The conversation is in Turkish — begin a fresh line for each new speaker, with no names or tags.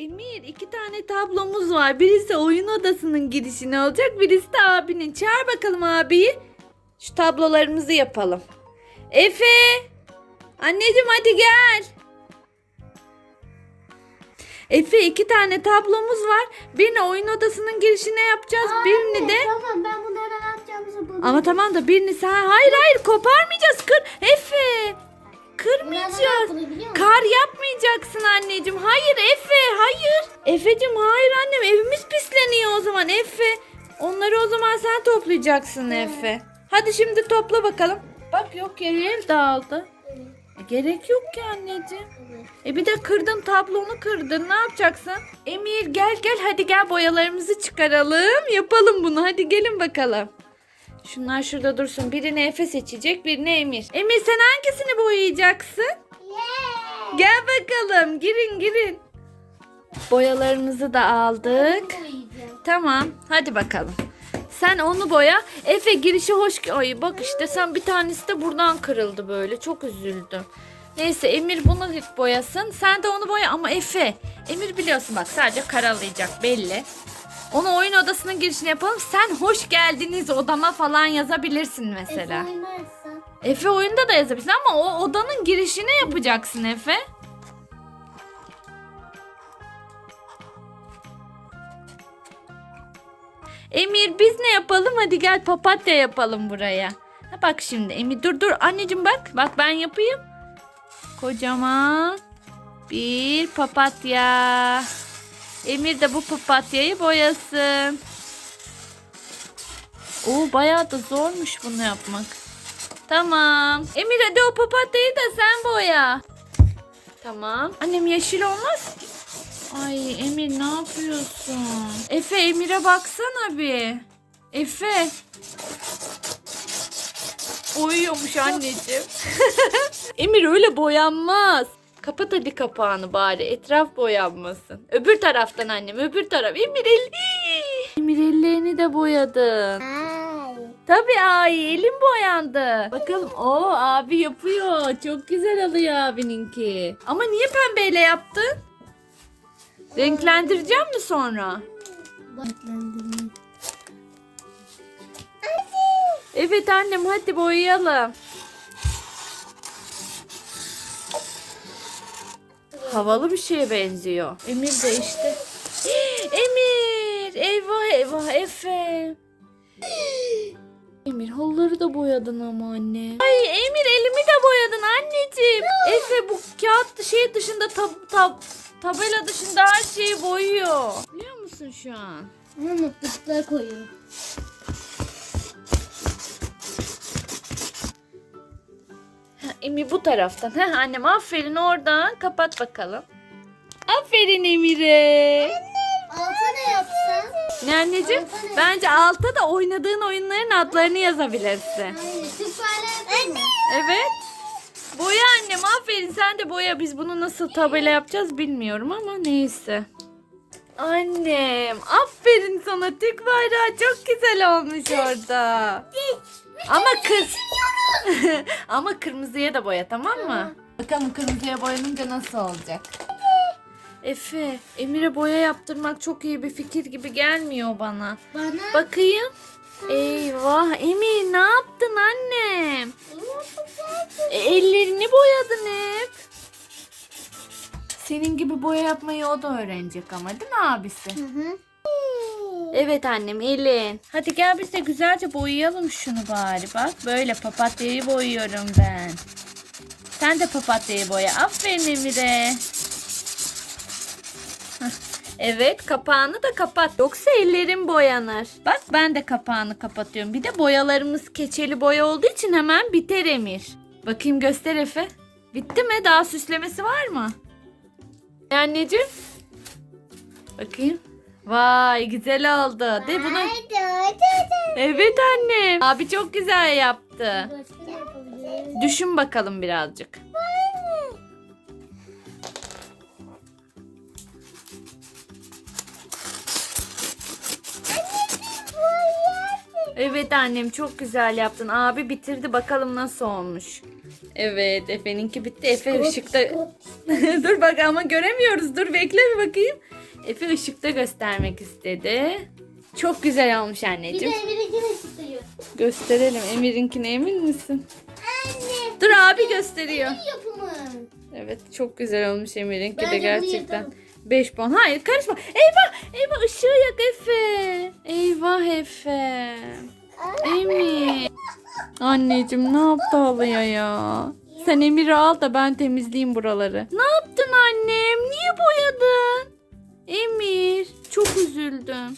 Emir iki tane tablomuz var. Birisi oyun odasının girişine olacak. Birisi de abinin. Çağır bakalım abiyi. Şu tablolarımızı yapalım. Efe. Anneciğim hadi gel. Efe iki tane tablomuz var. Birini oyun odasının girişine yapacağız. birini de
Tamam ben hemen atacağımızı buldum.
ama tamam da birini sen hayır hayır koparmayacağız. Kır Efe. Kırmayacağız. Kar yapmayacaksın anneciğim. Hayır Efe, hayır. Efe'cim hayır annem evimiz pisleniyor o zaman Efe. Onları o zaman sen toplayacaksın Efe. Hadi şimdi topla bakalım. Bak yok yerler dağıldı.
Evet,
E, gerek yok ki anneciğim.
evet.
E bir de kırdın tablonu kırdın ne yapacaksın? Emir gel gel hadi gel boyalarımızı çıkaralım. Yapalım bunu hadi gelin bakalım. Şunlar şurada dursun. Birini Efe seçecek birini Emir. Emir sen hangisini boyayacaksın?
Yeah.
Gel bakalım girin girin. Boyalarımızı da aldık. Tamam hadi bakalım. Sen onu boya. Efe girişi hoş. Ay bak işte sen bir tanesi de buradan kırıldı böyle. Çok üzüldüm. Neyse Emir bunu boyasın. Sen de onu boya ama Efe. Emir biliyorsun bak sadece karalayacak belli. Onu oyun odasının girişine yapalım. Sen hoş geldiniz odama falan yazabilirsin mesela.
Efe oynarsa.
Efe oyunda da yazabilirsin ama o odanın girişine yapacaksın Efe. Emir biz ne yapalım? Hadi gel papatya yapalım buraya. Ha bak şimdi Emir dur dur anneciğim bak. Bak ben yapayım. Kocaman bir papatya. Emir de bu papatyayı boyasın. Oo bayağı da zormuş bunu yapmak. Tamam. Emir hadi o papatyayı da sen boya. Tamam. Annem yeşil olmaz ki. Ay Emir ne yapıyorsun? Efe Emir'e baksana bir. Efe. Uyuyormuş anneciğim. Emir öyle boyanmaz. Kapat hadi kapağını bari. Etraf boyanmasın. Öbür taraftan annem öbür taraf. Emir el... Emir ellerini de boyadın.
Ay.
Tabii ay elim boyandı. Bakalım o abi yapıyor. Çok güzel alıyor abininki. Ama niye pembeyle yaptın? Renklendireceğim mi sonra?
Renklendirme.
Evet annem hadi boyayalım. Havalı bir şeye benziyor. Emir de işte. Emir! Eyvah eyvah Efe. Emir halıları da boyadın ama anne. Ay Emir elimi de boyadın anneciğim. Efe bu kağıt şey dışında tab tab tabela dışında her şeyi boyuyor. Biliyor musun şu an?
Ama mutluluklar koyuyorum.
Emir bu taraftan. Heh, annem aferin oradan. Kapat bakalım. Aferin Emir'e.
Alta ne yapsam?
Ne anneciğim? Bence alta da oynadığın oyunların adlarını yazabilirsin.
Mı?
Evet. Boya annem aferin sen de boya. Biz bunu nasıl tabela yapacağız bilmiyorum ama neyse. Annem aferin sana Türk bayrağı çok güzel olmuş orada. Ama kız. ama kırmızıya da boya tamam mı? Bakalım kırmızıya boyanınca nasıl olacak? Efe, Emir'e boya yaptırmak çok iyi bir fikir gibi gelmiyor bana.
Bana
Bakayım. Eyvah Emir ne yaptın annem? E, ellerini boyadın hep. Senin gibi boya yapmayı o da öğrenecek ama değil mi abisi?
Hı hı.
Evet annem elin. Hadi gel biz de güzelce boyayalım şunu bari bak. Böyle papatyayı boyuyorum ben. Sen de papatyayı boya. Aferin Emir'e. Hah, Evet kapağını da kapat. Yoksa ellerim boyanır. Bak ben de kapağını kapatıyorum. Bir de boyalarımız keçeli boya olduğu için hemen biter Emir. Bakayım göster Efe. Bitti mi? Daha süslemesi var mı? E, Anneciğim. Bakayım. Vay güzel oldu. De bunu. Evet annem. Abi çok güzel yaptı. Düşün bakalım birazcık. Evet annem çok güzel yaptın. Abi bitirdi bakalım nasıl olmuş. Evet Efe'ninki bitti. Efe ışıkta dur bak ama göremiyoruz. Dur bekle bir bakayım. Efe ışıkta göstermek istedi. Çok güzel olmuş
Bir de
anneciğim.
Emir'inkini istiyor.
Gösterelim. Emir'inkine emin misin?
Anne.
Dur abi gösteriyor.
Yapımı.
Evet çok güzel olmuş Emir'inki de gerçekten.
yakalım.
5 puan. Hayır karışma. Eyvah eyvah ışığı yak Efe. Eyvah Efe. Emir. Anneciğim ne yaptı halıya ya? Sen Emir'i al da ben temizleyeyim buraları. Ne yaptın annem? Niye boyadın? Emir çok üzüldüm.